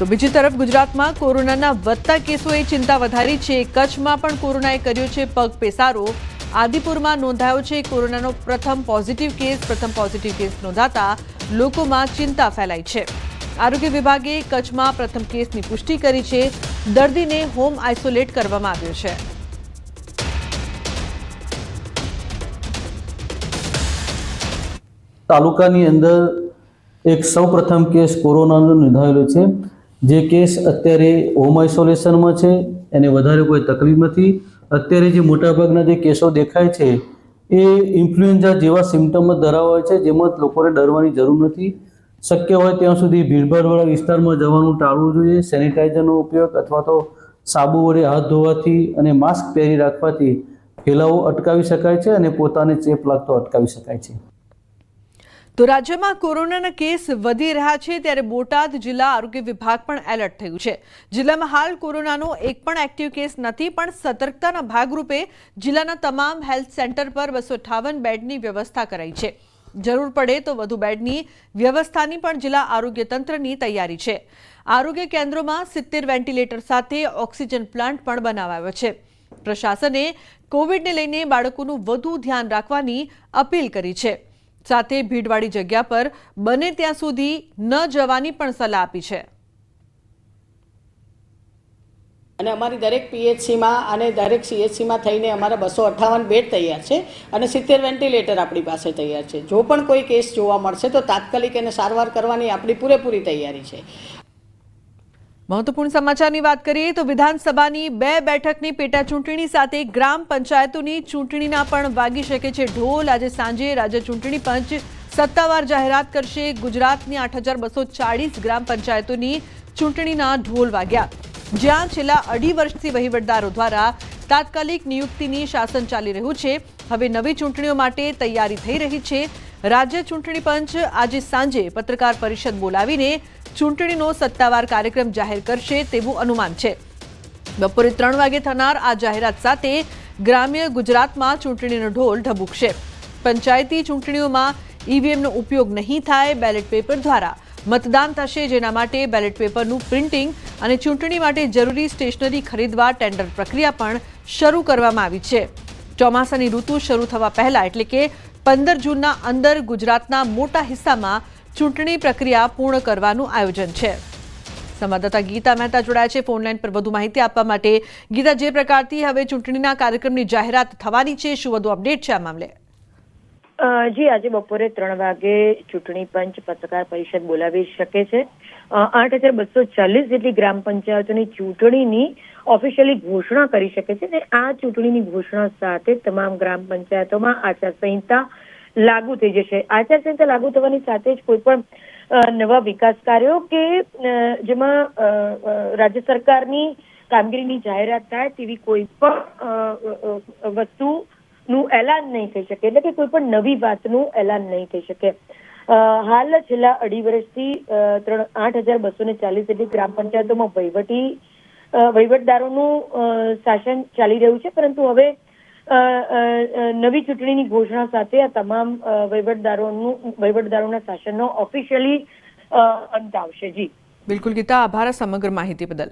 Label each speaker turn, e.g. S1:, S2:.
S1: તો બીજી તરફ ગુજરાતમાં કોરોનાના વધતા કેસોએ ચિંતા વધારી છે. કચ્છમાં પણ કોરોનાએ કર્યો છે પગ પેસારો. આદિપુરમાં નોંધાયો છે કોરોનાનો પ્રથમ પોઝિટિવ કેસ. પ્રથમ પોઝિટિવ કેસ નોંધાતા લોકોમાં ચિંતા ફેલાઈ છે. આરોગ્ય વિભાગે કચ્છમાં પ્રથમ કેસની પુષ્ટિ કરી છે. દર્દીને હોમ આઇસોલેટ કરવામાં આવ્યો છે.
S2: તાલુકાની અંદર એક સૌપ્રથમ કેસ કોરોનાનો નોંધાયેલો છે. જે કેસ અત્યારે હોમ આઇસોલેશનમાં છે, એને વધારે કોઈ તકલીફ નથી. અત્યારે જે મોટાભાગના જે કેસો દેખાય છે, એ ઇન્ફ્લુએન્ઝા જેવા સિમ્ટમ ધરાવે છે, જેમાં લોકોને ડરવાની જરૂર નથી. શક્ય હોય ત્યાં સુધી ભીડભાડવાળા વિસ્તારમાં જવાનું ટાળવું જોઈએ, સેનિટાઈઝરનો ઉપયોગ અથવા તો સાબુ વડે હાથ ધોવાથી અને માસ્ક પહેરી રાખવાથી ફેલાવો અટકાવી શકાય છે અને પોતાને ચેપ લાગતો અટકાવી શકાય છે.
S1: તો રાજ્યમાં કોરોનાના કેસ વધી રહ્યા છે ત્યારે બોટાદ જિલ્લા આરોગ્ય વિભાગ પણ એલર્ટ થયું છે. જિલ્લામાં હાલ કોરોનાનો એક પણ એક્ટિવ કેસ નથી, પણ સતર્કતાના ભાગરૂપે જિલ્લાના તમામ હેલ્થ સેન્ટર પર બસો બેડની વ્યવસ્થા કરાઈ છે. જરૂર પડે તો વધુ બેડની વ્યવસ્થાની પણ જિલ્લા આરોગ્ય તંત્રની તૈયારી છે. આરોગ્ય કેન્દ્રોમાં સિત્તેર વેન્ટિલેટર સાથે ઓક્સિજન પ્લાન્ટ પણ બનાવાયો છે. પ્રશાસને કોવિડને લઈને બાળકોનું વધુ ધ્યાન રાખવાની અપીલ કરી છે. સાથે ભીડવાળી જગ્યા પર બને ત્યાં સુધી ન જવાની પણ સલાહ આપી છે.
S3: અને અમારી દરેક પીએચસીમાં અને દરેક સીએચસીમાં થઈને અમારા બસો અઠ્ઠાવન બેડ તૈયાર છે અને સિત્તેર વેન્ટિલેટર આપણી પાસે તૈયાર છે. જો પણ કોઈ કેસ જોવા મળશે તો તાત્કાલિક એને સારવાર કરવાની આપણી પૂરેપૂરી તૈયારી છે.
S1: મહત્વપૂર્ણ સમાચારની વાત કરીએ તો વિધાનસભાની બે બેઠકની પેટા ચૂંટણી સાથે ગ્રામ પંચાયતોની ચૂંટણીના પણ વાગી શકે છે ઢોલ. આજે સાંજે રાજ્ય ચૂંટણી પંચ સત્તાવાર જાહેરાત કરશે. ગુજરાતની આઠ ગ્રામ પંચાયતોની ચૂંટણીના ઢોલ વાગ્યા. જ્યાં છેલ્લા અઢી વર્ષથી વહીવટદારો દ્વારા તાત્કાલિક નિયુક્તિની શાસન ચાલી રહ્યું છે. હવે નવી ચૂંટણીઓ માટે તૈયારી થઈ રહી છે. રાજ્ય ચૂંટણી પંચ આજે સાંજે પત્રકાર પરિષદ બોલાવીને ચૂંટણીનો સત્તાવાર કાર્યક્રમ જાહેર કરશે તેવું અનુમાન છે. બપોરે ત્રણ વાગે થનાર આ જાહેરાત સાથે ગ્રામ્ય ગુજરાતમાં ચૂંટણીનો ઢોલ ઢબુકશે. પંચાયતી ચૂંટણીઓમાં ઈવીએમનો ઉપયોગ નહીં થાય બેલેટ પેપર દ્વારા. મતદાન થશે જેના માટે બેલેટ પેપરનું પ્રિન્ટિંગ અને ચૂંટણી માટે જરૂરી સ્ટેશનરી ખરીદવા ટેન્ડર પ્રક્રિયા પણ શરૂ કરવામાં આવી છે. ચોમાસાની ઋતુ શરૂ થવા પહેલા એટલે કે પંદર જૂનના અંદર ગુજરાતના મોટા હિસ્સામાં ચૂંટણી પ્રક્રિયા પૂર્ણ કરવાનું આયોજન છે. સંવાદદાતા ગીતા મહેતા જોડાયા છે ફોનલાઈન પર વધુ માહિતી આપવા માટે. ગીતા, જે પ્રકારથી હવે ચૂંટણીના કાર્યક્રમની જાહેરાત થવાની છે, શું વધુ અપડેટ છે આ મામલે?
S4: જી, આજે બપોરે ત્રણ વાગે ચૂંટણી પંચ પત્રકાર પરિષદ બોલાવી શકે છે. આઠ હજાર બસો ચાલીસ જેટલી ગ્રામ પંચાયતોની ચૂંટણીની ઓફિશિયલી ઘોષણા કરી શકે છે અને આ ચૂંટણીની ઘોષણા સાથે તમામ ગ્રામ પંચાયતોમાં આચારસંહિતા લાગુ થઈ જશે. આચારસંહિતા લાગુ થવાની સાથે જ કોઈ પણ નવા વિકાસ કાર્યો કે જેમાં રાજ્ય સરકારની કામગીરીની જાહેરાત થાય તેવી કોઈ પણ વસ્તુ નું એલાન નહીં થઈ શકે. એટલે કે કોઈ પણ નવી વાતનું એલાન નહીં થઈ શકે. હાલ છેલ્લા અઢી વર્ષથી ત્રણ, આઠ હજાર બસો ને ચાલીસ જેટલી ગ્રામ પંચાયતોમાં વહીવટી વહીવટદારોનું શાસન ચાલી રહ્યું છે. પરંતુ હવે નવી ચૂંટણીની ઘોષણા સાથે આ તમામ વહીવટદારોનું, વહીવટદારોના શાસનનો ઓફિશિયલી અંત આવશે. જી.
S1: બિલકુલ ગીતા, આભાર સમગ્ર માહિતી બદલ.